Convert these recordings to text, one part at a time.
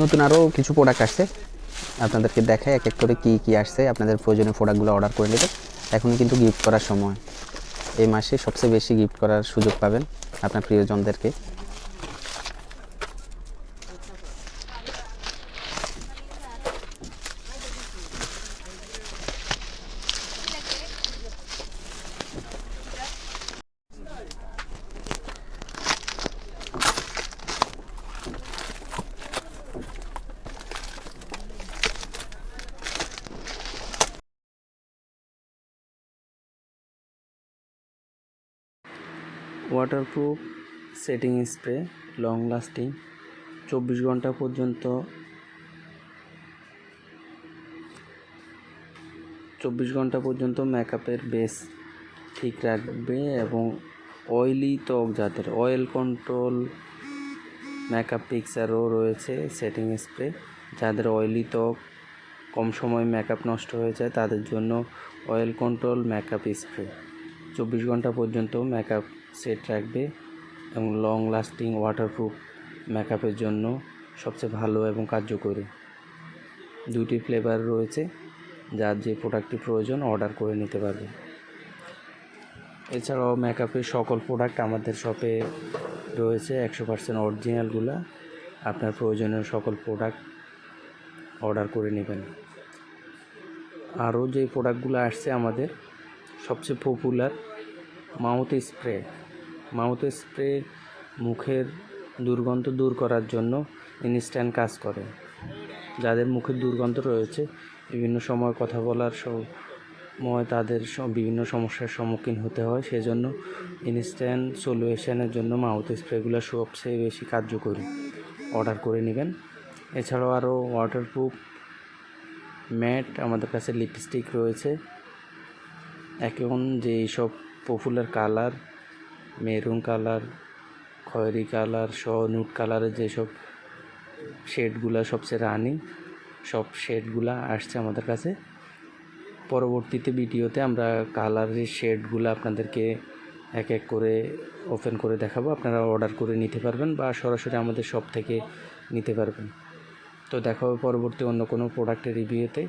নতুন আরও কিছু প্রোডাক্ট আসছে। আপনাদেরকে দেখায় এক এক করে কী কী আসছে। আপনাদের প্রয়োজনীয় প্রোডাক্টগুলো অর্ডার করে নেবে এখন কিন্তু গিফট করার সময়। এই মাসে সবচেয়ে বেশি গিফট করার সুযোগ পাবেন আপনার প্রিয়জনদেরকে। Waterproof setting spray long lasting চব্বিশ ঘণ্টা পর্যন্ত, চব্বিশ ঘণ্টা পর্যন্ত মেকআপের বেস ঠিক রাখবে এবং অয়েলি ত্বক যাদের অয়েল কন্ট্রোল মেকআপ পিকচারও রয়েছে সেটিং স্প্রে যাদের অয়েলি ত্বক কম সময় মেকআপ নষ্ট হয়ে যায়, তাদের জন্য অয়েল কন্ট্রোল মেকআপ স্প্রে চব্বিশ ঘণ্টা পর্যন্ত মেকআপ সেট রাখবে এবং লং লাস্টিং ওয়াটারপ্রুফ মেকআপের জন্য সবচেয়ে ভালো এবং কার্যকরী। দুটি ফ্লেভার রয়েছে, যার যে প্রোডাক্টটি প্রয়োজন অর্ডার করে নিতে পারবে। এছাড়াও মেকআপের সকল প্রোডাক্ট আমাদের শপে রয়েছে, একশো পার্সেন্ট অরিজিনালগুলো আপনার প্রয়োজনীয় সকল প্রোডাক্ট অর্ডার করে নেবেন। আরও যে প্রোডাক্টগুলো আসছে আমাদের সবচেয়ে popular mouth spray mouth spray মুখের দুর্গন্ধ দূর করার জন্য ইনস্ট্যান্ট কাজ করে। যাদের মুখের দুর্গন্ধ রয়েছে, বিভিন্ন সময় কথা বলার সময় তাদের বিভিন্ন সমস্যার সম্মুখীন হতে হয়, সেজন্য ইনস্ট্যান্ট সলিউশনের জন্য মাউথ স্প্রেগুলো সবচেয়ে বেশি কার্যকরী। অর্ডার করে নেবেন। এছাড়াও আরও ওয়াটারপ্রুফ ম্যাট আমাদের কাছে লিপস্টিক রয়েছে। এখন যে সব পপুলার কালার মেরুন কালার খয়েরি কালার সহ নুট কালারের যেসব শেডগুলো সবচেয়ে রানিং সব শেডগুলো আসছে আমাদের কাছে। পরবর্তীতে ভিডিওতে আমরা কালারের শেডগুলো আপনাদেরকে এক এক করে ওপেন করে দেখাবো। আপনারা অর্ডার করে নিতে পারবেন বা সরাসরি আমাদের শপ থেকে নিতে পারবেন। তো দেখা হবে পরবর্তী অন্য কোনো প্রোডাক্টের রিভিউতে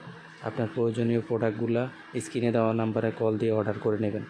আপনার প্রয়োজনীয় প্রোডাক্টগুলো স্ক্রিনে দেওয়া নাম্বারে কল দিয়ে অর্ডার করে নেবেন।